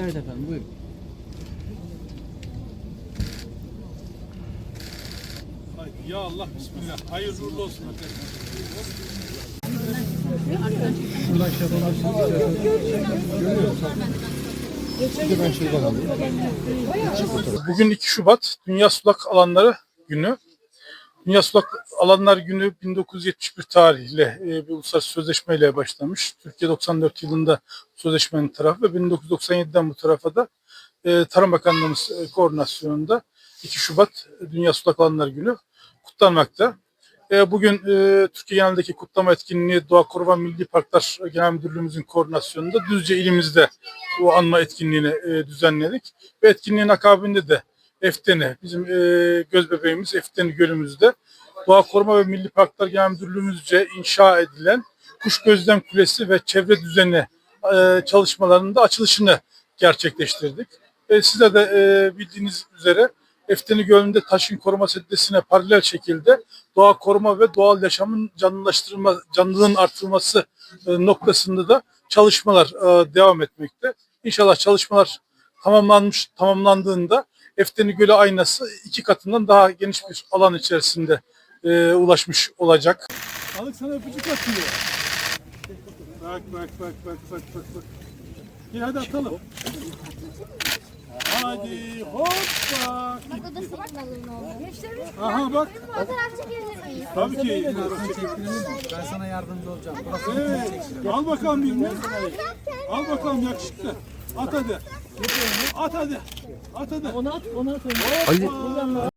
Evet efendim buyurun. Ya Allah bismillah. Hayırlı uğurlu olsun arkadaşlar. Bugün 2 Şubat Dünya Sulak Alanları Günü. Dünya Sulak Alanlar Günü 1971 tarihli e, bir uluslararası sözleşmeyle başlamış. Türkiye 94 yılında sözleşmenin tarafı ve 1997'den bu tarafa da e, Tarım Bakanlığımız e, koordinasyonunda 2 Şubat Dünya Sulak Alanlar Günü kutlanmakta. E, Bugün e, Türkiye genelindeki kutlama etkinliği Doğa Koruma Milli Parklar Genel Müdürlüğümüzün koordinasyonunda Düzce ilimizde bu anma etkinliğini e, düzenledik. Ve etkinliğin akabinde de Efteni, bizim e, göz bebeğimiz Efteni Gölümüzde Doğa Koruma ve Milli Parklar Genel Müdürlüğümüzce inşa edilen Kuş Gözlem Kulesi ve çevre düzeni e, çalışmalarının da açılışını gerçekleştirdik. E, size de e, bildiğiniz üzere Efteni Gölü'nde taşın koruma seddesine paralel şekilde doğa koruma ve doğal yaşamın canlılaştırma, canlılığın artırılması e, noktasında da çalışmalar e, devam etmekte. İnşallah çalışmalar tamamlanmış tamamlandığında Efteni Gölü aynası iki katından daha geniş bir alan içerisinde e, ulaşmış olacak. Balık sana öpücük atıyor. Bak bak bak bak bak bak bak. İyi hadi atalım. Hadi hoppa. Bak balığın oldu. Aha bak. Fotoğraf çekebilir miyiz? Tabii ki. Ben sana yardımcı olacağım. Burası Evet. Al bakalım birini. Al bakalım yakışıklı. At hadi. At hadi. At hadi. Onu at, onu at. Hoppa.